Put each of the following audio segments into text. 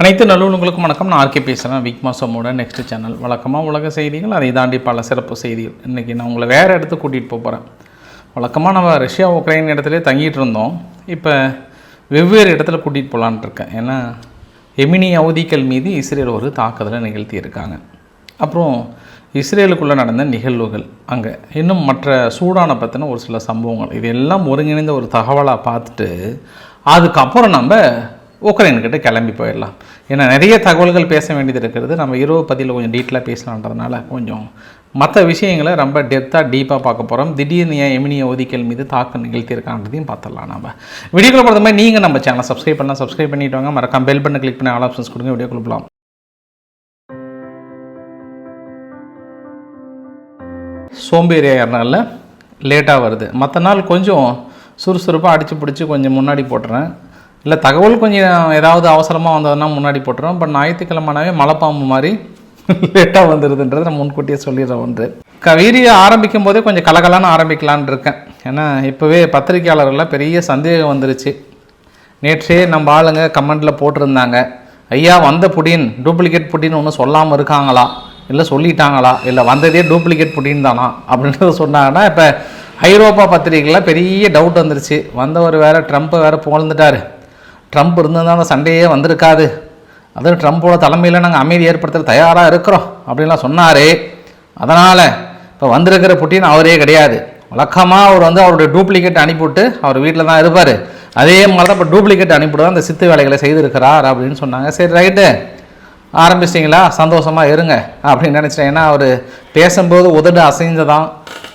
அனைத்து நல்லுணங்களுக்கும் வணக்கம். நான் ஆர்கே பேசுகிறேன் வீக் மாசமோட நெக்ஸ்ட் சேனல் வழக்கமாக உலக செய்திகள் அதை தாண்டி பல சிறப்பு செய்திகள். இன்றைக்கி நான் உங்களை வேறு இடத்துக்கு கூட்டிகிட்டு போக போகிறேன் வழக்கமாக நம்ம ரஷ்யா உக்ரைன் இடத்துலேயே தங்கிட்டு இருந்தோம். இப்போ வெவ்வேறு இடத்துல கூட்டிகிட்டு போகலான்ட்டு இருக்கேன். ஏன்னா எமினி அவதிகள் மீது இஸ்ரேல் ஒரு தாக்குதலை நிகழ்த்தியிருக்காங்க. அப்புறம் இஸ்ரேலுக்குள்ளே நடந்த நிகழ்வுகள் அங்கே. இன்னும் மற்ற சூடான பற்றின ஒரு சில சம்பவங்கள். இதெல்லாம் ஒருங்கிணைந்த ஒரு தகவலாக பார்த்துட்டு அதுக்கப்புறம் நம்ம உக்ரைன்கிட்ட கிளம்பி போயிடலாம். ஏன்னா நிறைய தகவல்கள் பேச வேண்டியது இருக்கிறது. நம்ம இரவு பதிவில் கொஞ்சம் டீட்டெயிலாக பேசலான்றதுனால கொஞ்சம் மற்ற விஷயங்களை ரொம்ப டெப்த்தாக டீப்பாக பார்க்க போகிறோம் திடீர்னு ஏன் எமினிய ஒதுக்கல் மீது தாக்கம் நிகழ்த்தியிருக்கான்றதையும் பார்த்துடலாம் நம்ம வீடியோக்குள்ள பொறுத்த மாதிரி நீங்கள் நம்ம சேனலை சப்ஸ்கிரைப் பண்ணலாம். சப்ஸ்கிரைப் பண்ணிட்டு வாங்க. மறக்காம பெல் பண்ண கிளிக் பண்ணி ஆல் ஆப்ஷன்ஸ் கொடுங்க. வீடியோக்குள்ள சோம்பேறியாக சோம்பேறியாகிறனால லேட்டாக வருது. மற்ற நாள் கொஞ்சம் சுறுசுறுப்பாக அடித்து பிடிச்சி கொஞ்சம் முன்னாடி போட்டுறேன். இல்லை தகவல் கொஞ்சம் ஏதாவது அவசரமாக வந்ததுன்னா முன்னாடி போட்டுரும் பட் ஞாயிற்றுக்கிழமனாவே மலைப்பாம்பு மாதிரி லேட்டாக வந்துடுதுன்றது நான் முன்கூட்டியே சொல்லிடுறேன் ஒன்று. கவீரியை ஆரம்பிக்கும் போதே கொஞ்சம் கலகலான்னு ஆரம்பிக்கலான் இருக்கேன். ஏன்னா இப்போவே பத்திரிக்கையாளர்கள்லாம் பெரிய சந்தேகம் வந்துருச்சு. நேற்றே நம்ம ஆளுங்க கமெண்டில் போட்டிருந்தாங்க. ஐயா வந்த புடின் டூப்ளிகேட் புடின்னு ஒன்றும் சொல்லாமல் இருக்காங்களா? இல்லை சொல்லிட்டாங்களா? இல்லை வந்ததே டூப்ளிகேட் புடின் தானா? அப்படின்றத சொன்னாங்கன்னா இப்போ ஐரோப்பா பத்திரிகையில் பெரிய டவுட் வந்துருச்சு. வந்தவர் வேறு ட்ரம்ப்பை வேறு புகழ்ந்துட்டார். ட்ரம்ப் இருந்திருந்தா அந்த சண்டையே வந்திருக்காது. அதுவும் ட்ரம்ப்போட தலைமையில் நாங்கள் அமைதி ஏற்படுத்த தயாராக இருக்கிறோம் அப்படின்லாம் சொன்னார். அதனால் இப்போ வந்திருக்கிற புட்டின் அவரே கிடையாது. வழக்கமாக அவர் வந்து அவருடைய டூப்ளிகேட் அனுப்பிவிட்டு அவர் வீட்டில் தான் இருப்பார். அதே மாதிரி தான் இப்போ டூப்ளிகேட் அனுப்பிவிட்டு தான் அந்த சித்து வேலைகளை செய்திருக்கிறார் அப்படின்னு சொன்னாங்க. சரி ரைட்டு. ஆரம்பிச்சிட்டிங்களா? சந்தோஷமாக இருங்க அப்படின்னு நினச்சிட்டேன். ஏன்னா அவர் பேசும்போது உதடு அசைஞ்சதான்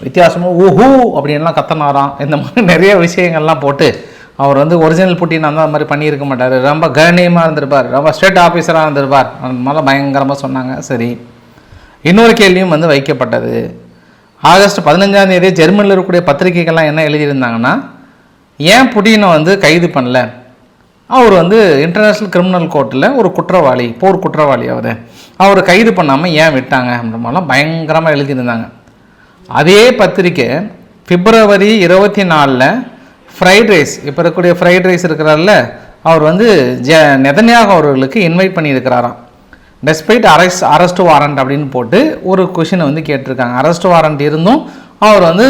வித்தியாசமாக ஊஹூ அப்படின்லாம் கத்தனாராம். இந்த மாதிரி நிறைய விஷயங்கள்லாம் போட்டு அவர் வந்து ஒரிஜினல் புட்டின் அந்த மாதிரி பண்ணியிருக்க மாட்டார். ரொம்ப கணியமாக இருந்திருப்பார். ரொம்ப ஸ்டேட் ஆஃபீஸராக இருந்திருப்பார். அந்த மாதிரிலாம் பயங்கரமாக சொன்னாங்க. சரி. இன்னொரு கேள்வியும் வந்து வைக்கப்பட்டது. ஆகஸ்ட் பதினஞ்சாம் தேதி ஜெர்மனியில் இருக்கக்கூடிய பத்திரிகைகள்லாம் என்ன எழுதியிருந்தாங்கன்னா ஏன் புட்டினை வந்து கைது பண்ணல? அவர் வந்து இன்டர்நேஷ்னல் கிரிமினல் கோர்ட்டில் ஒரு குற்றவாளி போர் குற்றவாளி அவர். அவர் கைது பண்ணாமல் ஏன் விட்டாங்க அப்படின்ற மாதிரிலாம் பயங்கரமாக எழுதியிருந்தாங்க. அதே பத்திரிக்கை பிப்ரவரி இருபத்தி நாலில் ஃப்ரைட் ரைஸ் இப்போ இருக்கக்கூடிய ஃப்ரைட் ரைஸ் இருக்கிறார்ல அவர் வந்து ஜ நெதன்யாக அவர்களுக்கு இன்வைட் பண்ணியிருக்கிறாராம். டெஸ்பைட் அரெஸ்ட் அரெஸ்ட் வாரண்ட் அப்படின்னு போட்டு ஒரு கொஷினை வந்து கேட்டிருக்காங்க. அரெஸ்ட் வாரண்ட் இருந்தும் அவர் வந்து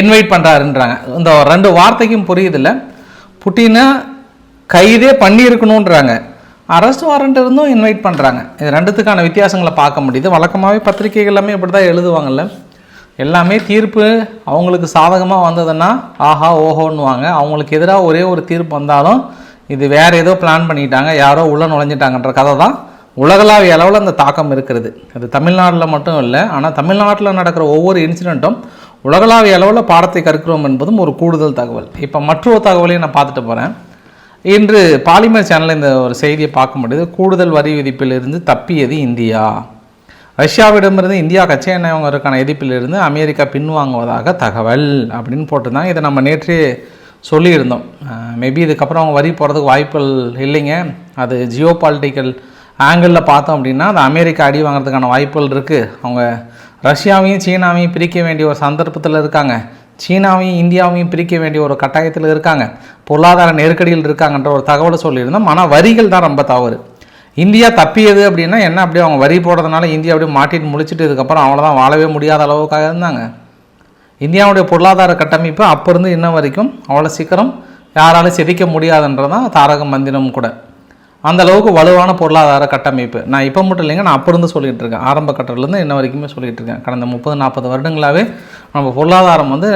இன்வைட் பண்ணுறாருன்றாங்க இந்த ரெண்டு வார்த்தைக்கும் புரியுதில்ல. புட்டினை கைதே பண்ணியிருக்கணுன்றாங்க அரெஸ்ட் வாரண்ட் இருந்தும் இன்வைட் பண்ணுறாங்க இது ரெண்டுத்துக்கான வித்தியாசங்களை பார்க்க முடியுது. வழக்கமாகவே பத்திரிகைகள் எல்லாமே இப்படி தான் எழுதுவாங்கல்ல. எல்லாமே தீர்ப்பு அவங்களுக்கு சாதகமாக வந்ததுன்னா ஆஹா ஓஹோன்னுவாங்க. அவங்களுக்கு எதிராக ஒரே ஒரு தீர்ப்பு வந்தாலும் இது வேறு ஏதோ பிளான் பண்ணிட்டாங்க யாரோ உள்ளே நுழைஞ்சிட்டாங்கன்ற கதை தான் உலகளாவிய அளவில் அந்த தாக்கம் இருக்கிறது. அது தமிழ்நாட்டில் மட்டும் இல்லை ஆனால் தமிழ்நாட்டில் நடக்கிற ஒவ்வொரு இன்சிடெண்ட்டும் உலகளாவிய அளவில் பாடத்தை கற்கிறோம் என்பதும் ஒரு கூடுதல் தகவல். இப்போ மற்றொரு தகவலையும் நான் பார்த்துட்டு போகிறேன் இன்று பாலிமர் சேனலில் இந்த ஒரு செய்தியை பார்க்க முடியுது. கூடுதல் வரி விதிப்பிலிருந்து தப்பியது இந்தியா. ரஷ்யாவிடமிருந்து இந்தியா கச்சா எண்ணெய் வாங்குவதற்கான எதிர்ப்பிலிருந்து அமெரிக்கா பின்வாங்குவதாக தகவல் அப்படின்னு போட்டிருந்தாங்க. இதை நம்ம நேற்றே சொல்லியிருந்தோம். மேபி இதுக்கப்புறம் அவங்க வரி போகிறதுக்கு வாய்ப்புகள் இல்லைங்க. அது ஜியோ பாலிட்டிக்கல் ஆங்கிளில் பார்த்தோம் அப்படின்னா அது அமெரிக்கா அடி வாங்குறதுக்கான வாய்ப்புகள் இருக்குது அவங்க ரஷ்யாவையும் சீனாவையும் பிரிக்க வேண்டிய ஒரு சந்தர்ப்பத்தில் இருக்காங்க. சீனாவையும் இந்தியாவையும் பிரிக்க வேண்டிய ஒரு கட்டாயத்தில் இருக்காங்க. பொருளாதார நெருக்கடியில் இருக்காங்கன்ற ஒரு தகவலை சொல்லியிருந்தோம். ஆனால் வரிகள் தான் ரொம்ப தவறு. இந்தியா தப்பியது அப்படின்னா என்ன? அப்படியே அவங்க வரி போடுறதுனால இந்தியா அப்படியே மாட்டிட்டு முடிச்சுட்டு இதுக்கப்புறம் அவ்வளோதான் வாழவே முடியாத அளவுக்காக இருந்தாங்க. இந்தியாவுடைய பொருளாதார கட்டமைப்பு அப்போ இருந்து இன்ன வரைக்கும் அவ்வளோ சீக்கிரம் யாராலும் செதிக்க முடியாதுன்றதான் தாரக மந்திரம் கூட. அந்த அளவுக்கு வலுவான பொருளாதார கட்டமைப்பு. நான் இப்போ மட்டும் இல்லைங்க நான் அப்போ இருந்து சொல்லிகிட்டு இருக்கேன். ஆரம்ப கட்டத்துலேருந்து இன்ன வரைக்குமே சொல்லிகிட்டு இருக்கேன். கடந்த முப்பது நாற்பது வருடங்களாகவே நம்ம பொருளாதாரம் வந்து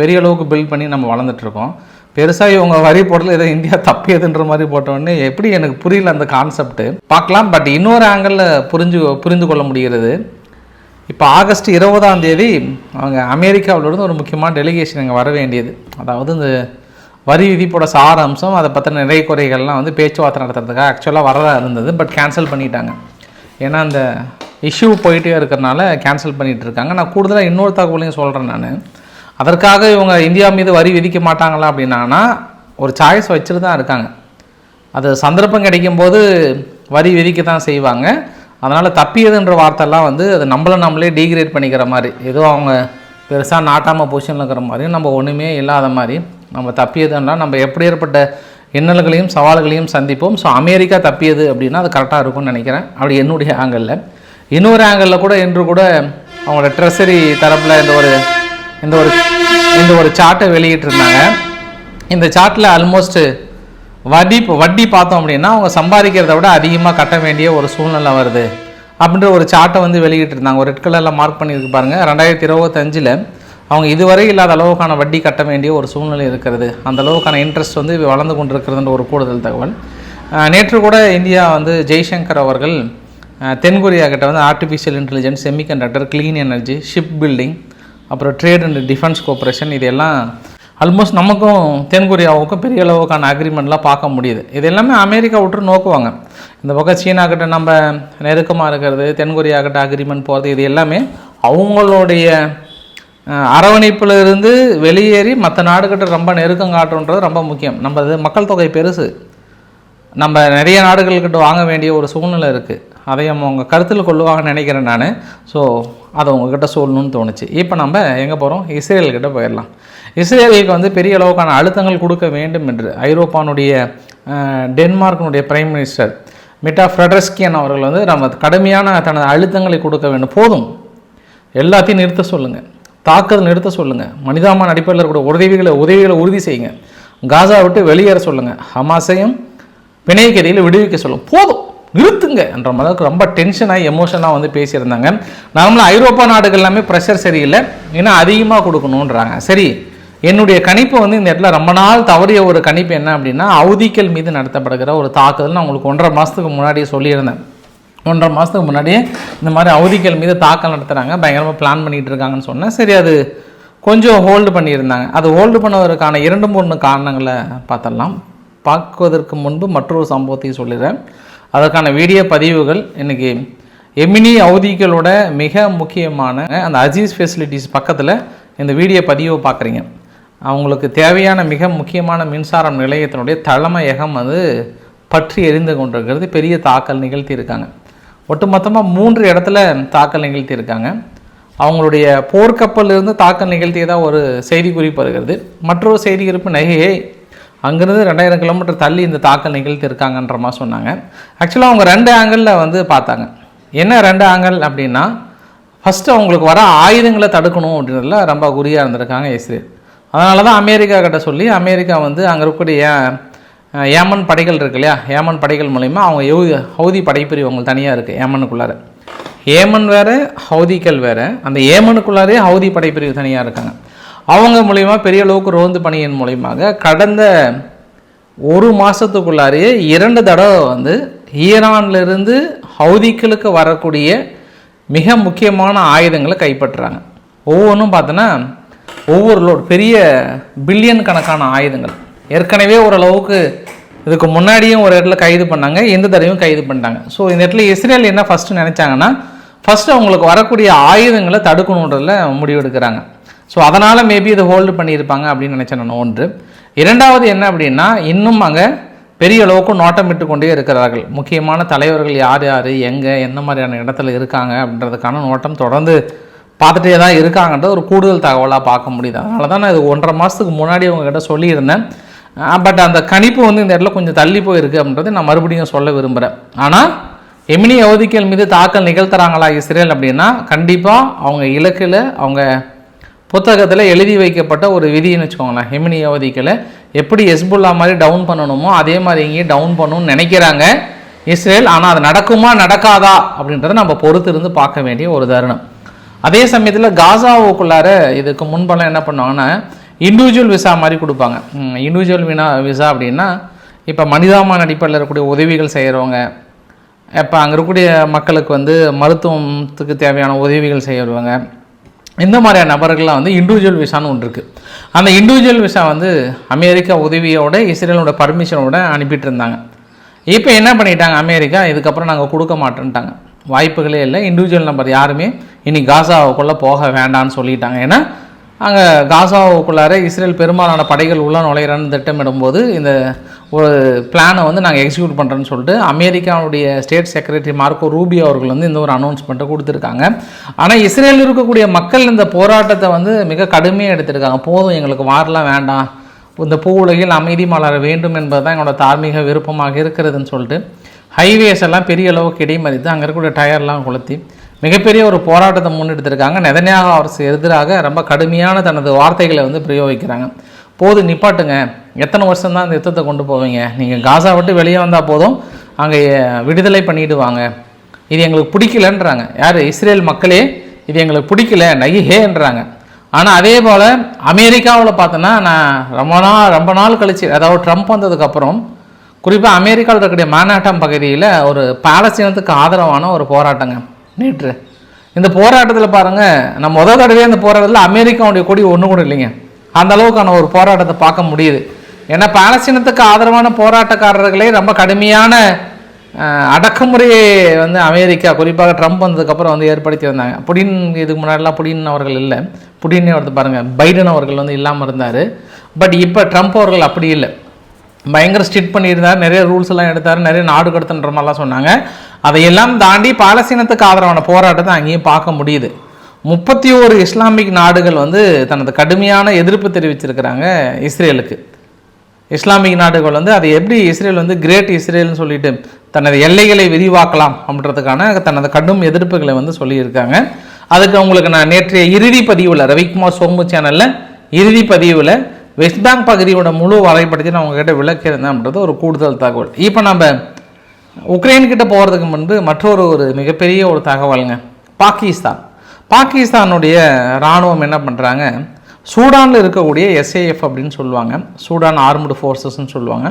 பெரிய அளவுக்கு பில்ட் பண்ணி நம்ம வளர்ந்துட்டுருக்கோம் பெருசாக இவங்க வரி போடல ஏதோ இந்தியா தப்பியதுன்ற மாதிரி போட்டோடனே எப்படி எனக்கு புரியல அந்த கான்செப்ட் பார்க்கலாம் பட் இன்னொரு ஆங்கிளில் புரிஞ்சு புரிந்து கொள்ள முடிகிறது. இப்போ ஆகஸ்ட் இருபதாம் தேதி அவங்க அமெரிக்காவிலிருந்து ஒரு முக்கியமான டெலிகேஷன் இங்கே வர வேண்டியது. அதாவது இந்த வரி விதிப்போட சார அம்சம் அதை பற்றின நிறை குறைகள்லாம் வந்து பேச்சுவார்த்தை நடத்துறதுக்காக ஆக்சுவலாக வரதா இருந்தது பட் கேன்சல் பண்ணிட்டாங்க. ஏன்னா அந்த இஷ்யூ போயிட்டே இருக்கிறனால கேன்சல் பண்ணிகிட்டு இருக்காங்க. நான் கூடுதலாக இன்னொரு தகவலையும் சொல்கிறேன் நான். அதற்காக இவங்க இந்தியா மீது வரி விதிக்க மாட்டாங்களா அப்படின்னாங்கன்னா ஒரு சாய்ஸ் வச்சுட்டு தான் இருக்காங்க. அது சந்தர்ப்பம் கிடைக்கும்போது வரி விதிக்க தான் செய்வாங்க. அதனால் தப்பியதுன்ற வார்த்தைலாம் வந்து அது நம்மளை நம்மளே டீக்ரேட் பண்ணிக்கிற மாதிரி ஏதோ அவங்க பெருசாக நாட்டாமல் பொசிஷனில் இருக்கிற மாதிரியும் நம்ம ஒன்றுமே இல்லாத மாதிரி நம்ம தப்பியதுன்னா நம்ம எப்படி ஏற்பட்ட இன்னல்களையும் சவால்களையும் சந்திப்போம். ஸோ அமெரிக்கா தப்பியது அப்படின்னா அது கரெக்டாக இருக்கும்னு நினைக்கிறேன். அப்படி என்னுடைய ஆங்கிளில் இன்னொரு ஆங்கிளில் கூட இன்று கூட அவங்களோட ட்ரெஸரி தரப்பில் இந்த ஒரு இந்த ஒரு இந்த ஒரு சார்ட்டை வெளியிட்டிருந்தாங்க. இந்த சார்ட்டில் ஆல்மோஸ்ட் வட்டி வட்டி பார்த்தோம் அப்படின்னா அவங்க சம்பாதிக்கிறத விட அதிகமாக கட்ட வேண்டிய ஒரு சூழ்நிலை வருது. அப்படின்ற ஒரு சார்ட்டை வந்து வெளியிட்டிருந்தாங்க. ஒரு ரெட் கலரில் மார்க் பண்ணியிருக்கு பாருங்கள் ரெண்டாயிரத்தி இருபத்தஞ்சில் அவங்க இதுவரை இல்லாத அளவுக்கான வட்டி கட்ட வேண்டிய ஒரு சூழ்நிலை இருக்கிறது. அந்த அளவுக்கான இன்ட்ரெஸ்ட் வந்து வளர்ந்து கொண்டிருக்கிறதுன்ற ஒரு கூடுதல் தகவல். நேற்று கூட இந்தியா வந்து ஜெய்சங்கர் அவர்கள் தென்கொரியா கிட்ட வந்து artificial intelligence semiconductor clean energy ship building அப்புறம் ட்ரேட் அண்ட் டிஃபென்ஸ் கோஆப்ரேஷன் இதெல்லாம் ஆல்மோஸ்ட் நமக்கும் தென்கொரியாவுக்கும் பெரிய அளவுக்கான அக்ரிமெண்ட்லாம் பார்க்க முடியுது. இது எல்லாமே அமெரிக்கா விட்டு நோக்குவாங்க. இந்த பக்கம் சீனா கிட்ட நம்ம நெருக்கமாக இருக்கிறது தென்கொரியா கிட்ட அக்ரிமெண்ட் போகிறது இது எல்லாமே அவங்களுடைய அரவணைப்பில் இருந்து வெளியேறி மற்ற நாடுகிட்ட ரொம்ப நெருக்கம் காட்டுன்றது ரொம்ப முக்கியம். நம்ம இது மக்கள் தொகை பெருசு. நம்ம நிறைய நாடுகள்கிட்ட வாங்க வேண்டிய ஒரு சூழ்நிலை இருக்குது அதை அவங்க கருத்தில் கொள்ளுவாங்கன்னு நினைக்கிறேன் நான். ஸோ அதை உங்ககிட்ட சொல்லணும்னு தோணுச்சு. இப்போ நம்ம எங்கே போகிறோம் இஸ்ரேல்கிட்ட போயிடலாம். இஸ்ரேலுக்கு வந்து பெரிய அளவுக்கான அழுத்தங்கள் கொடுக்க வேண்டும் என்று ஐரோப்பானுடைய டென்மார்க்கினுடைய பிரைம் மினிஸ்டர் மிட்டா ஃப்ரெட்ரஸ்கியன் அவர்கள் வந்து நம்ம கடுமையான தனது அழுத்தங்களை கொடுக்க வேண்டும். போதும். எல்லாத்தையும் நிறுத்த சொல்லுங்கள் தாக்குதல் நிறுத்த சொல்லுங்கள் மனிதாமான அடிப்படையில் இருக்கக்கூடிய உதவிகளை உதவிகளை உறுதி செய்யுங்க. காசா விட்டு வெளியேற சொல்லுங்கள் ஹமாஸையும் பிணைக்கைதியில் விடுவிக்க சொல்லும் போதும். நிறுத்துங்க என்ற அளவுக்கு ரொம்ப டென்ஷனாக எமோஷனாக வந்து பேசியிருந்தாங்க. நார்மலாக ஐரோப்பா நாடுகள் எல்லாமே ப்ரெஷர் சரியில்லை. ஏன்னா அதிகமாக கொடுக்கணுன்றாங்க சரி என்னுடைய கணிப்பு வந்து இந்த இடத்துல ரொம்ப நாள் தவறிய ஒரு கணிப்பு என்ன அப்படின்னா அவுதிக்கல் மீது நடத்தப்படுகிற ஒரு தாக்குதல் நான் உங்களுக்கு ஒன்றரை மாதத்துக்கு முன்னாடியே சொல்லியிருந்தேன். ஒன்றரை மாதத்துக்கு முன்னாடியே இந்த மாதிரி அவதிகள் மீது தாக்கல் நடத்துகிறாங்க பயங்கரமாக பிளான் பண்ணிகிட்டு இருக்காங்கன்னு சொன்னேன். சரி அது கொஞ்சம் ஹோல்டு பண்ணியிருந்தாங்க. அது ஹோல்டு பண்ணுவதற்கான இரண்டு மூணு காரணங்களை பார்த்தலாம் பார்க்குவதற்கு முன்பு மற்றொரு சம்பவத்தையும் சொல்லிடுறேன். அதற்கான வீடியோ பதிவுகள் இன்றைக்கி எமினி அவதிகளோட மிக முக்கியமான அந்த அஜீஸ் ஃபெசிலிட்டிஸ் பக்கத்தில் இந்த வீடியோ பதிவை பார்க்குறீங்க. அவங்களுக்கு தேவையான மிக முக்கியமான மின்சாரம் நிலையத்தினுடைய தலைமையகம் அது பற்றி எரிந்து கொண்டிருக்கிறது. பெரிய தாக்கல் நிகழ்த்தியிருக்காங்க. ஒட்டுமொத்தமாக மூன்று இடத்துல தாக்கல் நிகழ்த்தியிருக்காங்க. அவங்களுடைய போர்க்கப்பலிருந்து தாக்கல் நிகழ்த்தியதாக ஒரு செய்தி குறிப்பு வருகிறது. மற்றொரு செய்தி குறிப்பு நகையை அங்கேருந்து ரெண்டாயிரம் கிலோமீட்டர் தள்ளி இந்த தாக்கல் நிகழ்த்தியிருக்காங்கன்ற மாதிரி சொன்னாங்க. ஆக்சுவலாக அவங்க ரெண்டு ஆங்கிளில் வந்து பார்த்தாங்க. என்ன ரெண்டு ஆங்கிள் அப்படின்னா ஃபஸ்ட்டு அவங்களுக்கு வர ஆயுதங்களை தடுக்கணும் அப்படின்றதுல ரொம்ப குறியாக இருந்திருக்காங்க இஸ்ரேல். அதனால தான் அமெரிக்கா கிட்ட சொல்லி அமெரிக்கா வந்து அங்கே இருக்கக்கூடிய ஏமன் படைகள் இருக்கு இல்லையா? ஏமன் படைகள் மூலிமா அவங்க யோ ஹவுதி படைப்பிரிவு அவங்களுக்கு தனியாக இருக்குது ஏமனுக்குள்ளார. ஏமன் வேறு ஹவுதிக்கள் வேறு. அந்த ஏமனுக்குள்ளாரே ஹவுதி படைப்பிரிவு தனியாக இருக்காங்க. அவங்க மூலிமா பெரிய அளவுக்கு ரோந்து பணியின் மூலியமாக கடந்த ஒரு மாதத்துக்குள்ளாரையே இரண்டு தடவை வந்து ஈரான்லேருந்து ஹவுதிக்களுக்கு வரக்கூடிய மிக முக்கியமான ஆயுதங்களை கைப்பற்றுறாங்க. ஒவ்வொன்றும் பார்த்தோன்னா ஒவ்வொரு லோட் பெரிய பில்லியன் கணக்கான ஆயுதங்கள். ஏற்கனவே ஓரளவுக்கு இதுக்கு முன்னாடியும் ஒரு இடத்துல கைது பண்ணாங்க எந்த தடவையும் கைது பண்ணிட்டாங்க. ஸோ இந்த இடத்துல இஸ்ரேல் என்ன ஃபஸ்ட்டு நினச்சாங்கன்னா ஃபஸ்ட்டு அவங்களுக்கு வரக்கூடிய ஆயுதங்களை தடுக்கணுன்றதில் முடிவெடுக்கிறாங்க. ஸோ அதனால் மேபி இதை ஹோல்டு பண்ணியிருப்பாங்க அப்படின்னு நினச்சேன் நான் ஒன்று. இரண்டாவது என்ன அப்படின்னா இன்னும் அங்கே பெரிய அளவுக்கு நோட்டமிட்டு கொண்டே இருக்கிறார்கள். முக்கியமான தலைவர்கள் யார் யார் எங்கே எந்த மாதிரியான இடத்துல இருக்காங்க அப்படின்றதுக்கான நோட்டம் தொடர்ந்து பார்த்துட்டே தான் இருக்காங்கன்ற ஒரு கூடுதல் தகவலாக பார்க்க முடியுது. அதனால தான் நான் இது ஒன்றரை மாதத்துக்கு முன்னாடி உங்ககிட்ட சொல்லியிருந்தேன். பட் அந்த கணிப்பு வந்து இந்த இடத்துல கொஞ்சம் தள்ளி போயிருக்கு அப்படின்றத நான் மறுபடியும் சொல்ல விரும்புகிறேன் ஆனால் எமினி அவதிகள் மீது தாக்கல் நிகழ்த்துறாங்களா இஸ்ரேல் அப்படின்னா கண்டிப்பாக அவங்க இலக்கில் அவங்க புத்தகத்தில் எழுதி வைக்கப்பட்ட ஒரு விதின்னு வச்சுக்கோங்களேன். ஹெமினி அவதிக்களை எப்படி எஸ்புல்லா மாதிரி டவுன் பண்ணணுமோ அதே மாதிரி இங்கேயும் டவுன் பண்ணணும்னு நினைக்கிறாங்க இஸ்ரேல். ஆனால் அது நடக்குமா நடக்காதா அப்படின்றத நம்ம பொறுத்து இருந்து பார்க்க வேண்டிய ஒரு தருணம். அதே சமயத்தில் காசாவுக்குள்ளார இதுக்கு முன்பெல்லாம் என்ன பண்ணுவாங்கன்னா இண்டிவிஜுவல் விசா மாதிரி கொடுப்பாங்க. இண்டிவிஜுவல் வினா விசா அப்படின்னா இப்போ மனிதாமான அடிப்படையில் இருக்கக்கூடிய உதவிகள் செய்கிறவங்க இப்போ அங்கே இருக்கக்கூடிய மக்களுக்கு வந்து மருத்துவத்துக்கு தேவையான உதவிகள் செய்கிறவங்க இந்த மாதிரியான நபர்கள்லாம் வந்து இண்டிவிஜுவல் விசான்னு ஒன்று இருக்குது அந்த இண்டிவிஜுவல் விசா வந்து அமெரிக்கா உதவியோட இஸ்ரேலோட பர்மிஷனோட அனுப்பிட்டு இருந்தாங்க இப்போ என்ன பண்ணிட்டாங்க அமெரிக்கா? இதுக்கப்புறம் நாங்கள் கொடுக்க மாட்டேன்ட்டாங்க. வாய்ப்புகளே இல்லை. இண்டிவிஜுவல் நம்பர் யாருமே இனி காசாவுக்குள்ளே போக வேண்டாம்னு சொல்லிட்டாங்க. ஏன்னா அங்கே காசாவுக்குள்ளார இஸ்ரேல் பெரும்பாலான படைகள் உள்ள நுழையிறன்னு திட்டமிடும்போது இந்த ஒரு பிளானை வந்து நாங்கள் எக்ஸிக்யூட் பண்ணுறேன்னு சொல்லிட்டு அமெரிக்காவுடைய ஸ்டேட் செக்ரட்டரி மார்க்கோ ரூபி அவர்கள் வந்து இந்த ஒரு அனௌன்ஸ்மெண்ட்டை கொடுத்துருக்காங்க. ஆனால் இஸ்ரேலில் இருக்கக்கூடிய மக்கள் இந்த போராட்டத்தை வந்து மிக கடுமையாக எடுத்திருக்காங்க. போதும் எங்களுக்கு வாரெலாம் வேண்டாம். இந்த பூ உலகில் அமைதி மலர வேண்டும் என்பது தான் என்னோட தார்மீக விருப்பமாக இருக்கிறதுன்னு சொல்லிட்டு ஹைவேஸ் எல்லாம் பெரிய அளவுக்கு இடைமறித்து அங்கே இருக்கக்கூடிய டயர்லாம் கொளுத்தி மிகப்பெரிய ஒரு போராட்டத்தை முன்னெடுத்திருக்காங்க. நெதனியாக அரசு எதிராக ரொம்ப கடுமையான தனது வார்த்தைகளை வந்து பிரயோகிக்கிறாங்க. போது நிப்பாட்டுங்க. எத்தனை வருஷம் தான் இந்த யுத்தத்தை கொண்டு போவீங்க? நீங்கள் காசா விட்டு வெளியே வந்தால் போதும் அங்கே விடுதலை பண்ணிடுவாங்க. இது எங்களுக்கு பிடிக்கலன்றாங்க. யார்? இஸ்ரேல் மக்களே இது எங்களுக்கு பிடிக்கல நைஹேன்றாங்க. ஆனால் அதே போல் அமெரிக்காவில் பார்த்தோன்னா நான் ரொம்ப நாள் ரொம்ப நாள் கழிச்சு அதாவது ட்ரம்ப் வந்ததுக்கப்புறம் குறிப்பாக அமெரிக்காவில் இருக்கக்கூடிய மாநாட்டம் பகுதியில் ஒரு பாலஸ்தீனத்துக்கு ஆதரவான ஒரு போராட்டங்க நேற்று. இந்த போராட்டத்தில் பாருங்கள் நம்ம முதல் தடவையே இந்த போராட்டத்தில் அமெரிக்காவுடைய கொடி ஒன்று கூட இல்லைங்க. அந்த அளவுக்கான ஒரு போராட்டத்தை பார்க்க முடியுது. ஏன்னா பாலஸ்தீனத்துக்கு ஆதரவான போராட்டக்காரர்களே ரொம்ப கடுமையான அடக்குமுறையை வந்து அமெரிக்கா குறிப்பாக ட்ரம்ப் வந்ததுக்கப்புறம் வந்து ஏற்படுத்தி வந்தாங்க. புடின் இதுக்கு முன்னாடிலாம் புடின் அவர்கள் இல்லை. புடின் வந்து பாருங்கள் பைடன் அவர்கள் வந்து இல்லாமல் இருந்தார். பட் இப்போ ட்ரம்ப் அவர்கள் அப்படி இல்லை. பயங்கர ஸ்ட்ரிக்ட் பண்ணியிருந்தார் நிறைய ரூல்ஸ் எல்லாம் எடுத்தார் நிறைய நாடு கடத்துன்ற மாதிரிலாம் சொன்னாங்க. அதையெல்லாம் தாண்டி பாலஸ்தீனத்துக்கு ஆதரவான போராட்டத்தை அங்கேயும் பார்க்க முடியுது. முப்பத்தி ஓரு இஸ்லாமிக் நாடுகள் வந்து தனது கடுமையான எதிர்ப்பு தெரிவிச்சிருக்கிறாங்க இஸ்ரேலுக்கு. இஸ்லாமிக் நாடுகள் வந்து அதை எப்படி இஸ்ரேல் வந்து கிரேட் இஸ்ரேல்னு சொல்லிட்டு தனது எல்லைகளை விரிவாக்கலாம் அப்படின்றதுக்கான தனது கடும் எதிர்ப்புகளை வந்து சொல்லியிருக்காங்க. அதுக்கு உங்களுக்கு நான் நேற்றைய இறுதி பதிவில் ரவிக்குமார் சோமு சேனலில் இறுதி பதிவில் வெஸ்ட் பேங்க் பகுதியோட முழு வரைபடத்தை நான் உங்ககிட்ட விளக்கியிருந்தேன் அப்படின்றது ஒரு கூடுதல் தகவல். இப்போ நம்ம உக்ரைன் கிட்ட போகிறதுக்கு முன்பு மற்றொரு ஒரு மிகப்பெரிய ஒரு தகவலுங்க பாகிஸ்தான். பாகிஸ்தானுடைய இராணுவம் என்ன பண்ணுறாங்க சூடானில் இருக்கக்கூடிய எஸ்ஏஎஃப் அப்படின்னு சொல்லுவாங்க. சூடான் ஆர்முடு ஃபோர்ஸஸ்ன்னு சொல்லுவாங்க.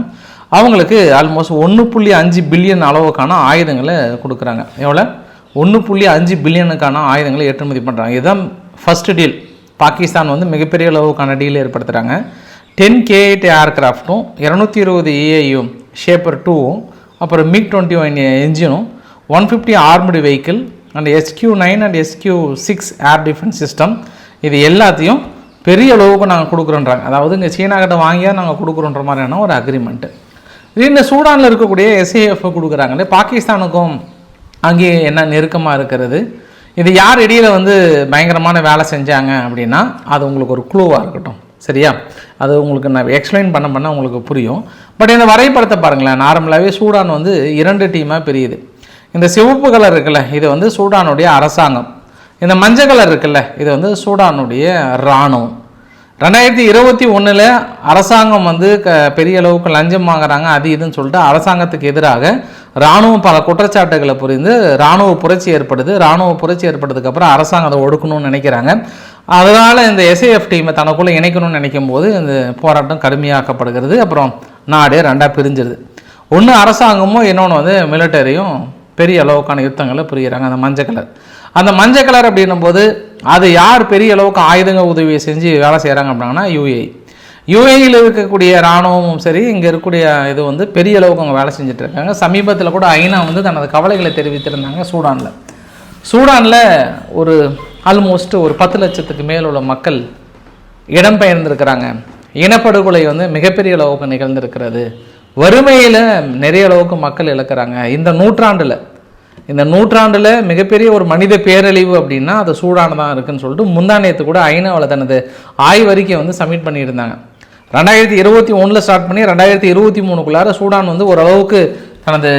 அவங்களுக்கு ஆல்மோஸ்ட் ஒன்று புள்ளி அஞ்சு பில்லியன் அளவுக்கான ஆயுதங்களை கொடுக்குறாங்க. எவ்வளோ ஒன்று புள்ளி அஞ்சு பில்லியனுக்கான ஆயுதங்களை ஏற்றுமதி பண்ணுறாங்க இதுதான் ஃபஸ்ட்டு டீல் பாகிஸ்தான் வந்து மிகப்பெரிய அளவுக்கான டீல் ஏற்படுத்துகிறாங்க டென் கே எயிட் ஏர்கிராஃப்ட்டும் இரநூத்தி இருபது ஏஐயும் ஷேப்பர் டூவும் அப்புறம் MiG twenty one என்ஜினும் one fifty armoured vehicle and SQ nine and SQ six air defence system இது எல்லாத்தையும் பெரிய அளவுக்கு நாங்கள் கொடுக்குறோன்றாங்க. அதாவது இங்கே சீனா கிட்ட வாங்கியா நாங்கள் கொடுக்குறோன்ற மாதிரியான ஒரு அக்ரிமெண்ட்டு இந்த சூடானில் இருக்கக்கூடிய எஸ்ஏஎஃப் கொடுக்குறாங்களே பாகிஸ்தானுக்கும் அங்கே என்ன நெருக்கமாக இருக்கிறது? இது யார் இடையில வந்து பயங்கரமான வேலை செஞ்சாங்க அப்படின்னா அது உங்களுக்கு ஒரு குழுவாக இருக்கட்டும். சரியா? அது உங்களுக்கு நான் எக்ஸ்பிளைன் பண்ண பண்ண உங்களுக்கு புரியும். பட் இந்த வரைபடத்தை பாருங்களேன். நார்மலாகவே சூடான் வந்து இரண்டு டீமாக பிரியுது. இந்த சிவப்பு கலர் இருக்குல்ல இது வந்து சூடானுடைய அரசாங்கம். இந்த மஞ்சள் கலர் இருக்குல்ல இது வந்து சூடானுடைய இராணுவம். ரெண்டாயிரத்தி இருபத்தி ஒன்றில் அரசாங்கம் வந்து க பெரிய அளவுக்கு லஞ்சம் வாங்குறாங்க அது இதுன்னு சொல்லிட்டு அரசாங்கத்துக்கு எதிராக இராணுவம் பல குற்றச்சாட்டுகளை புரிந்து இராணுவ புரட்சி ஏற்படுது. இராணுவ புரட்சி ஏற்பட்டதுக்கப்புறம் அரசாங்கம் அதை ஒடுக்கணும்னு நினைக்கிறாங்க. அதனால் இந்த எஸ்ஏஎஃப் டீமை தனக்குள்ளே இணைக்கணும்னு நினைக்கும் போது இந்த போராட்டம் கடுமையாக்கப்படுகிறது. அப்புறம் நாடே ரெண்டாக பிரிஞ்சிருது. ஒன்று அரசாங்கமும் இன்னொன்று வந்து மிலிட்டரியும் பெரிய அளவுக்கான யுத்தங்களை புரிகிறாங்க அந்த மஞ்சள் கலர். அந்த மஞ்சள் கலர் அப்படின்னும் போது அது யார் பெரிய அளவுக்கு ஆயுதங்க உதவியை செஞ்சு வேலை செய்கிறாங்க அப்படின்னா யூஏஇ. யூஏயில் இருக்கக்கூடிய இராணுவமும் சரி இங்கே இருக்கக்கூடிய இது வந்து பெரிய அளவுக்கு அவங்க வேலை செஞ்சுட்டு இருக்காங்க. சமீபத்தில் கூட ஐநா வந்து தனது கவலைகளை தெரிவித்திருந்தாங்க சூடானில். சூடானில் ஒரு ஆல்மோஸ்ட் ஒரு பத்து லட்சத்துக்கு மேல் உள்ள மக்கள் இடம்பெயர்ந்திருக்கிறாங்க இனப்படுகொலை வந்து மிகப்பெரிய அளவுக்கு நிகழ்ந்திருக்கிறது. வறுமையில் நிறைய அளவுக்கு மக்கள் இழக்கிறாங்க. இந்த நூற்றாண்டில் இந்த நூற்றாண்டில் மிகப்பெரிய ஒரு மனித பேரழிவு அப்படின்னா அது சூடான தான் இருக்குன்னு சொல்லிட்டு முந்தானியத்து கூட ஐநாவில் தனது ஆய்வறிக்கை வந்து சப்மிட் பண்ணியிருந்தாங்க. ரெண்டாயிரத்தி இருபத்தி ஒன்றில் ஸ்டார்ட் பண்ணி ரெண்டாயிரத்தி இருபத்தி மூணுக்குள்ளார சூடான் வந்து ஓரளவுக்கு தனது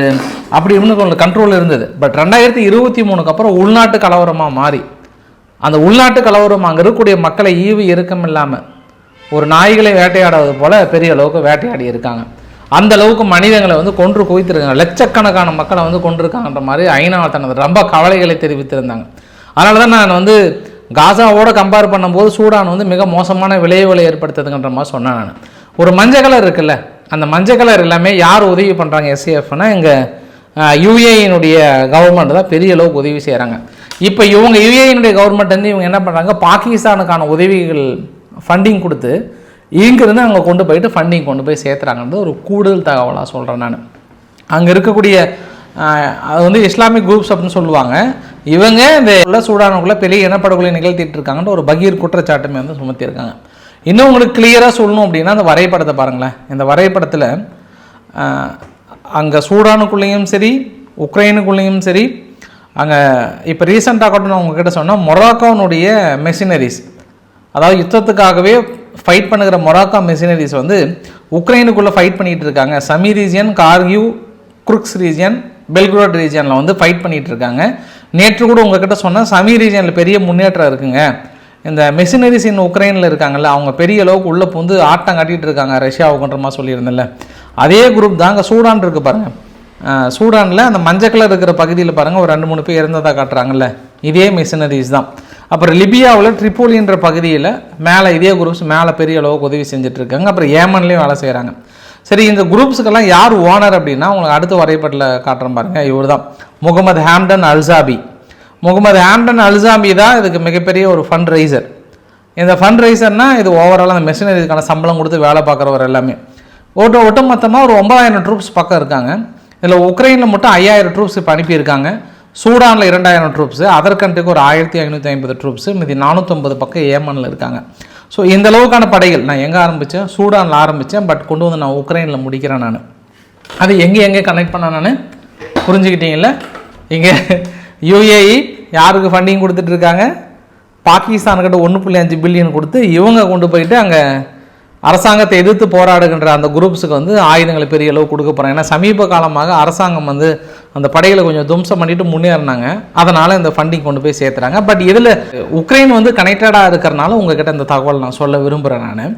அப்படி இன்னும் கொஞ்சம் கண்ட்ரோல் இருந்தது. பட் ரெண்டாயிரத்தி இருபத்தி மூணுக்கு அப்புறம் உள்நாட்டு கலவரமாக மாறி அந்த உள்நாட்டு கலவரம் அங்கே இருக்கக்கூடிய மக்களை ஈவு இறுக்கம் இல்லாமல் ஒரு நாய்களை வேட்டையாடுவது போல பெரிய அளவுக்கு வேட்டையாடி இருக்காங்க. அந்த அளவுக்கு மனிதங்களை வந்து கொன்று குவித்திருக்காங்க. லட்சக்கணக்கான மக்களை வந்து கொண்டிருக்காங்கன்ற மாதிரி ஐநா தனது ரொம்ப கவலைகளை தெரிவித்திருந்தாங்க. அதனால தான் நான் வந்து காசாவோட கம்பேர் பண்ணும்போது சூடான் வந்து மிக மோசமான விளைவுகளை ஏற்படுத்துதுன்ற மாதிரி சொன்னேன் நான். ஒரு மஞ்சள் கலர் இருக்குல்ல அந்த மஞ்சள் கலர் எல்லாமே யார் உதவி பண்ணுறாங்க எஸ்சிஎஃப்னா எங்கள் யுஏயினுடைய கவர்மெண்ட் தான் பெரிய அளவுக்கு உதவி செய்கிறாங்க இப்போ இவங்க யுஏயினுடைய கவர்மெண்ட் வந்து இவங்க என்ன பண்ணுறாங்க பாகிஸ்தானுக்கான உதவிகள் ஃபண்டிங் கொடுத்து இங்கிருந்து அங்கே கொண்டு போயிட்டு ஃபண்டிங் கொண்டு போய் சேர்த்துறாங்கன்றது ஒரு கூடுதல் தகவலாக சொல்கிறேன் நான். அங்கே இருக்கக்கூடிய அது வந்து இஸ்லாமிக் குரூப்ஸ் அப்படின்னு சொல்லுவாங்க. இவங்க இந்த உள்ள சூடானுக்குள்ளே பெரிய இனப்படுகொலை நிகழ்த்திட்டு இருக்காங்கன்ற ஒரு பகீர் குற்றச்சாட்டுமே வந்து சுமத்தியிருக்காங்க. இன்னும் உங்களுக்கு கிளியராக சொல்லணும் அப்படின்னா அந்த வரைபடத்தை பாருங்களேன். இந்த வரைபடத்தில் அங்கே சூடானுக்குள்ளேயும் சரி உக்ரைனுக்குள்ளேயும் சரி அங்கே இப்போ ரீசெண்டாக கூட நான் உங்ககிட்ட சொன்னால் மொராக்கோனுடைய மெஷினரிஸ் அதாவது யுத்தத்துக்காகவே ஃபைட் பண்ணுகிற மொராக்கா மெஷினரிஸ் வந்து உக்ரைனுக்குள்ளே ஃபைட் பண்ணிகிட்டு இருக்காங்க. Sumy region Kharkiv Kursk region Belgorod ரீஜியனில் வந்து ஃபைட் பண்ணிகிட்டு இருக்காங்க. நேற்று கூட உங்ககிட்ட சொன்னால் சமி ரீஜியனில் பெரிய முன்னேற்றம் இருக்குங்க. இந்த மெஷினரிஸ் இன் உக்ரைனில் இருக்காங்கல்ல அவங்க பெரிய அளவுக்கு உள்ளே புந்து ஆட்டம் காட்டிகிட்டு இருக்காங்க ரஷ்யாவுக்குன்ற மாதிரி சொல்லியிருந்தேன்ல. அதே குரூப் தாங்க சூடான் இருக்குது பாருங்கள் சூடானில் அந்த மஞ்சள் கலர் இருக்கிற பகுதியில் பாருங்கள் ஒரு ரெண்டு மூணு பேர் இறந்ததாக காட்டுறாங்கல்ல. இதே மிஷினரிஸ் தான். அப்புறம் லிபியாவில் ட்ரிப்போலின்ற பகுதியில் மேலே இதே குரூப்ஸ் மேலே பெரிய அளவுக்கு உதவி செஞ்சுட்ருக்காங்க அப்புறம் ஏமன்லேயும் வேலை செய்கிறாங்க சரி இந்த குரூப்ஸுக்கெல்லாம் யார் ஓனர் அப்படின்னா உங்களுக்கு அடுத்த வரைபடத்தில் காட்டுறேன் பாருங்க. இவர் தான் Mohammed Hamdan Alsabi. Mohammed Hamdan Alsabi தான் இதுக்கு மிகப்பெரிய ஒரு ஃபண்ட் ரைசர் இந்த ஃபண்ட் ரைசர்னால் இது ஓவரால் அந்த மெஷினரிக்கான சம்பளம் கொடுத்து வேலை பார்க்குறவர் எல்லாமே. ஒட்டு ஒட்டுமொத்தமாக ஒரு ஒன்பதாயிரம் ட்ரூப்ஸ் பக்கம் இருக்காங்க. இதில் உக்ரைனில் மட்டும் ஐயாயிரம் ட்ரூப்ஸ் இப்போ அனுப்பியிருக்காங்க சூடானில் இரண்டாயிரம் ட்ரூப்ஸு அதர் கண்ட்ரிக்கு ஒரு ஆயிரத்தி ஐநூற்றி ஐம்பது ட்ரூப்ஸு மீதி நானூற்றம்பது பக்கம் ஏமனில் இருக்காங்க. ஸோ இந்த அளவுக்கான படைகள் நான் எங்கே ஆரம்பித்தேன் சூடானில் ஆரம்பித்தேன் பட் கொண்டு வந்து நான் உக்ரைனில் முடிக்கிறேன் நான். அது எங்கே எங்கே கனெக்ட் பண்ண நான்? புரிஞ்சுக்கிட்டீங்கள இங்கே யூஏஇ யாருக்கு ஃபண்டிங் கொடுத்துட்ருக்காங்க பாகிஸ்தானுக்கிட்ட ஒன்று புள்ளி அஞ்சு பில்லியன் கொடுத்து இவங்க கொண்டு போயிட்டு அங்கே அரசாங்கத்தை எதிர்த்து போராடுகின்ற அந்த குரூப்ஸுக்கு வந்து ஆயுதங்களை பெரிய அளவு கொடுக்க போகிறாங்க ஏன்னா சமீப காலமாக அரசாங்கம் வந்து அந்த படைகளை கொஞ்சம் தும்சம் பண்ணிட்டு முன்னேறினாங்க. அதனால் இந்த ஃபண்டிங் கொண்டு போய் சேர்த்துறாங்க. பட் இதில் உக்ரைன் வந்து கனெக்டடாக இருக்கிறனால உங்ககிட்ட இந்த தகவல் நான் சொல்ல விரும்புகிறேன் நான்.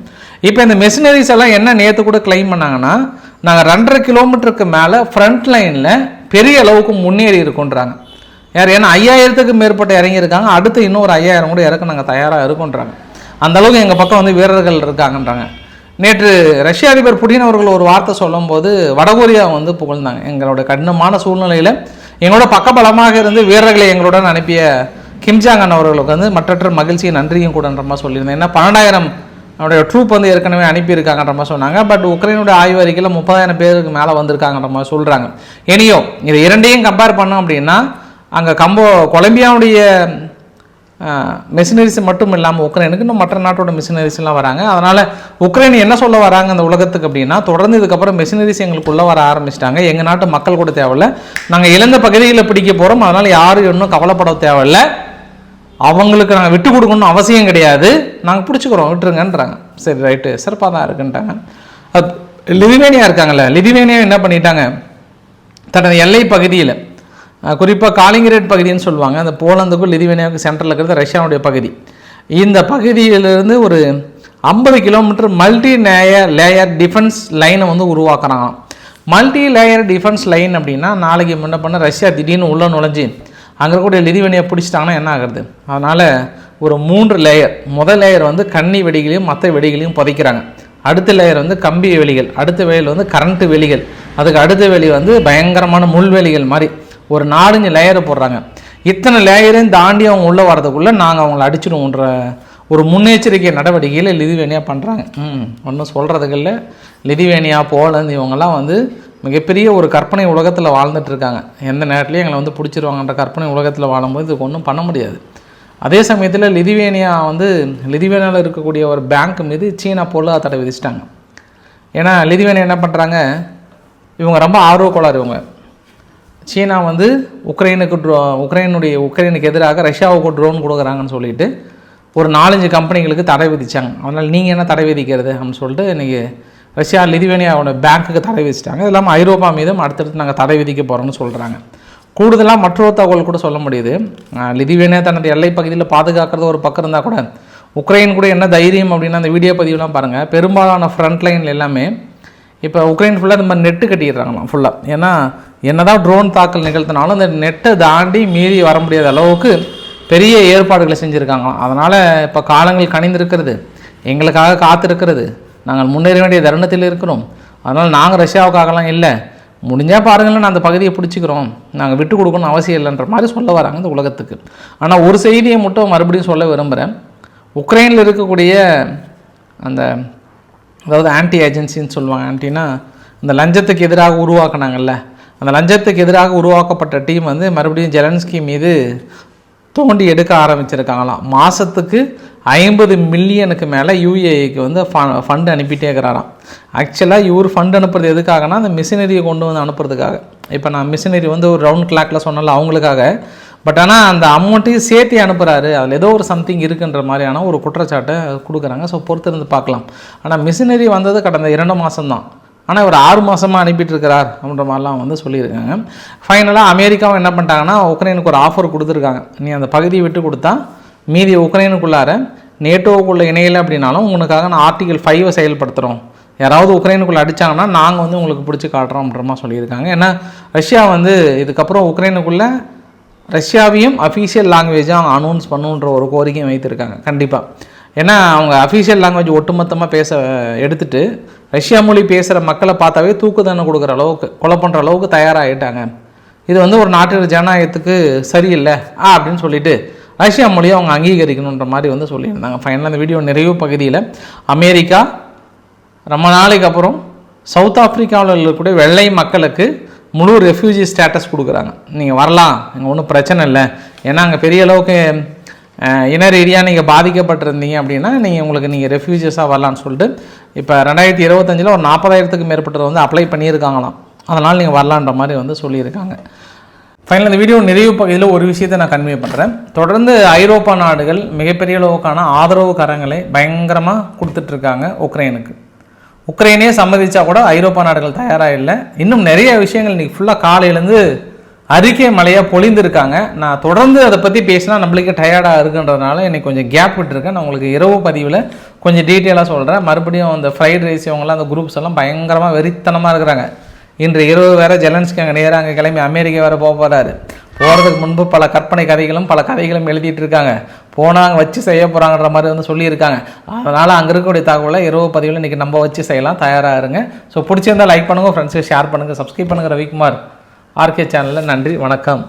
இப்போ இந்த மெஷினரிஸ் எல்லாம் என்ன நேற்று கூட கிளைம் பண்ணாங்கன்னா நாங்கள் ரெண்டரை கிலோமீட்டருக்கு மேலே ஃப்ரண்ட் லைனில் பெரிய அளவுக்கு முன்னேறி இருக்கோன்றாங்க. யார்? ஏன்னா ஐயாயிரத்துக்கு மேற்பட்ட இறங்கியிருக்காங்க. அடுத்து இன்னும் ஒரு ஐயாயிரம் கூட இறக்க நாங்கள் தயாராக இருக்கோன்றாங்க. அந்த அளவுக்கு எங்கள் பக்கம் வந்து வீரர்கள் இருக்காங்கன்றாங்க. நேற்று ரஷ்ய அதிபர் புடின் அவர்கள் ஒரு வார்த்தை சொல்லும்போது வடகொரியா வந்து புகழ்ந்தாங்க. எங்களோட கடினமான சூழ்நிலையில் எங்களோட பக்கபலமாக இருந்து வீரர்களை எங்களுடன் அனுப்பிய கிம்ஜாங்கன் அவர்களுக்கு வந்து மற்றற்ற மகிழ்ச்சியும் நன்றியும் கூடன்ற மாதிரி சொல்லியிருந்தேன். ஏன்னா பன்னெண்டாயிரம் அவருடைய ட்ரூப் வந்து ஏற்கனவே அனுப்பியிருக்காங்கன்ற மாதிரி சொன்னாங்க. பட் உக்ரைனுடைய ஆய்வு அறிக்கையில் முப்பதாயிரம் பேருக்கு மேலே வந்திருக்காங்கன்ற மாதிரி சொல்கிறாங்க இனியோ இது இரண்டையும் கம்பேர் பண்ணோம் அப்படின்னா அங்கே கம்போ கொலம்பியாவுடைய மிஷினரிஸ் மட்டும் இல்லாமல் உக்ரைனுக்கு இன்னும் மற்ற நாட்டோட மிஷினரிஸ்லாம் வராங்க. அதனால் உக்ரைன் என்ன சொல்ல வராங்க அந்த உலகத்துக்கு அப்படின்னா தொடர்ந்து இதுக்கப்புறம் மிஷினரிஸ் எங்களுக்கு உள்ளே வர ஆரம்பிச்சிட்டாங்க. எங்கள் நாட்டு மக்கள் கூட தேவையில்ல. நாங்கள் இழந்த பகுதியில் பிடிக்க போகிறோம் அதனால் யாரும் இன்னும் கவலைப்பட தேவையில்லை. அவங்களுக்கு நாங்கள் விட்டு கொடுக்கணும்னு அவசியம் கிடையாது. நாங்கள் பிடிச்சிக்கிறோம். விட்டுருங்கன்றாங்க. சரி ரைட்டு சிறப்பாக தான் இருக்குன்ட்டாங்க அது லிதுவேனியா இருக்காங்கல்ல. லிதுவேனியா என்ன பண்ணிட்டாங்க? தனது எல்லை பகுதியில் குறிப்பாக காலிங்கரேட் பகுதின்னு சொல்லுவாங்க. அந்த போலந்துக்கும் லிதுவேனியாவுக்கும் சென்டரில் இருக்கிறது ரஷ்யாவுடைய பகுதி. இந்த பகுதியிலிருந்து ஒரு ஐம்பது kilometre multi layer layer defence லைனை வந்து உருவாக்குறாங்க மல்டி லேயர் டிஃபென்ஸ் லைன் அப்படின்னா நாளைக்கு முன்ன பண்ண ரஷ்யா திடீர்னு உள்ளே நுழைஞ்சு அங்கே இருக்கக்கூடிய லிதுவேனியா பிடிச்சிட்டாங்கன்னா என்ன ஆகுறது? அதனால் ஒரு மூன்று லேயர் முதல் லேயர் வந்து கன்னி வெடிகளையும் மற்ற வெடிகளையும் புதைக்கிறாங்க. அடுத்த லேயர் வந்து கம்பி வெளிகள் அடுத்த வேலியில் வந்து கரண்ட்டு வெளிகள் அதுக்கு அடுத்த வெளி வந்து பயங்கரமான முள்வெளிகள் மாதிரி ஒரு நாலஞ்சு லேயரை போடுறாங்க. இத்தனை லேயரையும் தாண்டி அவங்க உள்ளே வரதுக்குள்ளே நாங்கள் அவங்கள அடிச்சிடுவோன்ற ஒரு முன்னெச்சரிக்கை நடவடிக்கையில் லிதுவேனியா பண்ணுறாங்க ம் ஒன்றும் சொல்கிறதுக்கு இல்லை. லிதுவேனியா போலந்து இவங்கெல்லாம் வந்து மிகப்பெரிய ஒரு கற்பனை உலகத்தில் வாழ்ந்துட்டு இருக்காங்க. எந்த நேரத்துலையும் எங்களை வந்து பிடிச்சிருவாங்கன்ற கற்பனை உலகத்தில் வாழும்போது இதுக்கு ஒன்றும் பண்ண முடியாது. அதே சமயத்தில் லிதுவேனியா வந்து லிதுவேனியாவில் இருக்கக்கூடிய ஒரு பேங்க் மீது சீனா போல தடை விதிச்சிட்டாங்க. ஏன்னா லிதுவேனியா என்ன பண்ணுறாங்க இவங்க ரொம்ப ஆர்வக்கோளாறு இவங்க. சீனா வந்து உக்ரைனுக்கு ட்ரோ உக்ரைனுடைய உக்ரைனுக்கு எதிராக ரஷ்யாவுக்கு ட்ரோன் கொடுக்குறாங்கன்னு சொல்லிட்டு ஒரு நாலஞ்சு கம்பெனிகளுக்கு தடை விதித்தாங்க அதனால் நீங்கள் என்ன தடை விதிக்கிறது அப்படின்னு சொல்லிட்டு இன்றைக்கி ரஷ்யா லிதுவேனியாவோட பேங்க்குக்கு தடை விதிச்சிட்டாங்க. இது இல்லாமல் ஐரோப்பா மீதும் அடுத்தடுத்து நாங்கள் தடை விதிக்க போகிறோம்னு சொல்கிறாங்க கூடுதலாக மற்றொரு தகவல் கூட சொல்ல முடியுது. லிதுவேனியா தனது எல்லை பகுதியில் பாதுகாக்கிறது ஒரு பக்கம் இருந்தால் கூட உக்ரைன் கூட என்ன தைரியம் அப்படின்னா அந்த வீடியோ பதிவுலாம் பாருங்கள் பெரும்பாலான ஃப்ரண்ட் லைனில் எல்லாமே இப்போ உக்ரைன் ஃபுல்லாக இந்த மாதிரி நெட்டு கட்டிடுறாங்களாம் ஃபுல்லாக ஏன்னா என்னதான் ட்ரோன் தாக்கல் நிகழ்த்தினாலும் அந்த நெட்டை தாண்டி மீறி வர முடியாத அளவுக்கு பெரிய ஏற்பாடுகளை செஞ்சுருக்காங்களாம். அதனால் இப்போ காலங்கள் கனிந்திருக்கிறது. எங்களுக்காக காத்திருக்கிறது. நாங்கள் முன்னேற வேண்டிய தருணத்தில் இருக்கிறோம். அதனால் நாங்கள் ரஷ்யாவுக்காகலாம் இல்லை. முடிஞ்சால் பாருங்களேன் நான் அந்த பகுதியை பிடிச்சிக்கிறோம். நாங்கள் விட்டு கொடுக்கணும்னு அவசியம் இல்லைன்ற மாதிரி சொல்ல வராங்க இந்த உலகத்துக்கு. ஆனால் ஒரு செய்தியை மட்டும் மறுபடியும் சொல்ல விரும்புகிறேன் உக்ரைனில் இருக்கக்கூடிய அந்த அதாவது ஆன்டி ஏஜென்சின்னு சொல்லுவாங்க ஆன்டினா இந்த லஞ்சத்துக்கு எதிராக உருவாக்குனாங்கல்ல அந்த லஞ்சத்துக்கு எதிராக உருவாக்கப்பட்ட டீம் வந்து மறுபடியும் ஜெலன்ஸ்கி மீது தோண்டி எடுக்க ஆரம்பிச்சிருக்காங்களாம். மாதத்துக்கு ஐம்பது மில்லியனுக்கு மேலே யூஏஐக்கு வந்து ஃபண்ட் அனுப்பிட்டே இருக்கிறாராம். ஆக்சுவலாக இவர் ஃபண்ட் அனுப்புறது எதுக்காகனா அந்த மிஷினரியை கொண்டு வந்து அனுப்புறதுக்காக. இப்போ நான் மிஷினரி வந்து ஒரு ரவுண்ட் கிளாக்ல சொன்னால அவங்களுக்காக. பட் ஆனால் அந்த அமௌண்ட்டையும் சேர்த்து அனுப்புகிறாரு அதில் ஏதோ ஒரு சம்திங் இருக்குன்ற மாதிரியான ஒரு குற்றச்சாட்டை கொடுக்குறாங்க. ஸோ பொறுத்திருந்து பார்க்கலாம். ஆனால் மிஷினரி வந்தது கடந்த இரண்டு மாதம்தான் ஆனால் இவர் ஆறு மாதமாக அனுப்பிட்டு இருக்கிறார் அப்படின்ற மாதிரிலாம் வந்து சொல்லியிருக்காங்க. ஃபைனலாக அமெரிக்காவும் என்ன பண்ணிட்டாங்கன்னா உக்ரைனுக்கு ஒரு ஆஃபர் கொடுத்துருக்காங்க. நீ அந்த பகுதியை விட்டு கொடுத்தா மீதி உக்ரைனுக்குள்ளார நேட்டோவுக்குள்ளே இணையலை அப்படின்னாலும் உங்களுக்காக நான் ஆர்டிகல் ஃபைவை செயல்படுத்துகிறோம் யாராவது உக்ரைனுக்குள்ளே அடித்தாங்கன்னா நாங்கள் வந்து உங்களுக்கு பிடிச்சி காட்டுறோம்ன்ற மாதிரி சொல்லியிருக்காங்க. ஏன்னா ரஷ்யா வந்து இதுக்கப்புறம் உக்ரைனுக்குள்ளே ரஷ்யாவையும் அஃபீஷியல் லாங்குவேஜாக அனௌன்ஸ் பண்ணுன்ற ஒரு கோரிக்கையும் வைத்திருக்காங்க. கண்டிப்பாக ஏன்னா அவங்க அஃபீஷியல் லாங்குவேஜ் ஒட்டுமொத்தமாக பேச எடுத்துட்டு ரஷ்யா மொழி பேசுகிற மக்களை பார்த்தாவே தூக்கு தண்டனை கொடுக்குற அளவுக்கு கொலை பண்ணுற அளவுக்கு தயாராகிட்டாங்க இது வந்து ஒரு நாட்டின் ஜனநாயகத்துக்கு சரியில்லை ஆ அப்படின்னு சொல்லிட்டு ரஷ்யா மொழியை அவங்க அங்கீகரிக்கணுன்ற மாதிரி வந்து சொல்லியிருந்தாங்க. ஃபைனலாக அந்த வீடியோ நிறைவு பகுதியில் அமெரிக்கா ரொம்ப நாளைக்கு அப்புறம் சவுத் ஆப்ரிக்காவில் இருக்கக்கூடிய வெள்ளை மக்களுக்கு முழு ரெஃப்யூஜி ஸ்டேட்டஸ் கொடுக்குறாங்க. நீங்கள் வரலாம் இங்கே ஒன்றும் பிரச்சனை இல்லை. ஏன்னா அங்கே பெரிய அளவுக்கு இன ரீதியாக நீங்கள் பாதிக்கப்பட்டிருந்தீங்க அப்படின்னா நீங்கள் உங்களுக்கு நீங்கள் ரெஃப்யூஜஸாக வரலான்னு சொல்லிட்டு இப்போ ரெண்டாயிரத்தி இருபத்தஞ்சில் ஒரு நாற்பதாயிரத்துக்கு மேற்பட்டவர் வந்து அப்ளை பண்ணியிருக்காங்களாம். அதனால் நீங்கள் வரலான்ற மாதிரி வந்து சொல்லியிருக்காங்க. ஃபைனல் இந்த வீடியோ நிறைவு பகுதியில் ஒரு விஷயத்தை நான் கன்வே பண்ணுறேன் தொடர்ந்து ஐரோப்பா நாடுகள் மிகப்பெரிய அளவுக்கான ஆதரவு கரங்களை பயங்கரமாக கொடுத்துட்ருக்காங்க உக்ரைனுக்கு. உக்ரைனே சம்மதிச்சா கூட ஐரோப்பா நாடுகள் தயாராக இல்லை. இன்னும் நிறைய விஷயங்கள் இன்றைக்கி ஃபுல்லாக காலையிலேருந்து அறிக்கை மலையாக பொழிந்திருக்காங்க. நான் தொடர்ந்து அதை பற்றி பேசினா நம்மளுக்கு டயர்டாக இருக்குன்றதுனால எனக்கு கொஞ்சம் கேப் விட்டுருக்கேன். நான் உங்களுக்கு இரவு பதிவில் கொஞ்சம் டீட்டெயிலாக சொல்கிறேன் மறுபடியும் அந்த ஃப்ரைட் ரைஸ் இவங்கெல்லாம் அந்த குரூப்ஸ் எல்லாம் பயங்கரமாக வெறித்தனமாக இருக்கிறாங்க. இன்று இரவு வேற ஜெலன்ஸ்கி அங்கே நேராக அங்கே கிளம்பி அமெரிக்கா வேற போக போகிறாரு போகிறதுக்கு முன்பு பல கற்பனை கதைகளும் பல கதைகளும் எழுதிட்டு இருக்காங்க. போனாங்க வச்சு செய்ய போகிறாங்கன்ற மாதிரி வந்து சொல்லியிருக்காங்க. அதனால் அங்கே இருக்கக்கூடிய தகவலை இரவு பதிவில் இன்றைக்கி நம்ம வச்சு செய்யலாம். தயாராக இருங்க. ஸோ பிடிச்சிருந்தா லைக் பண்ணுங்கள் ஃப்ரெண்ட்ஸுக்கு ஷேர் பண்ணுங்கள் சப்ஸ்கிரைப் பண்ணுங்கள் ரவிக்குமார். ஆர்கே சேனலில் நன்றி வணக்கம்.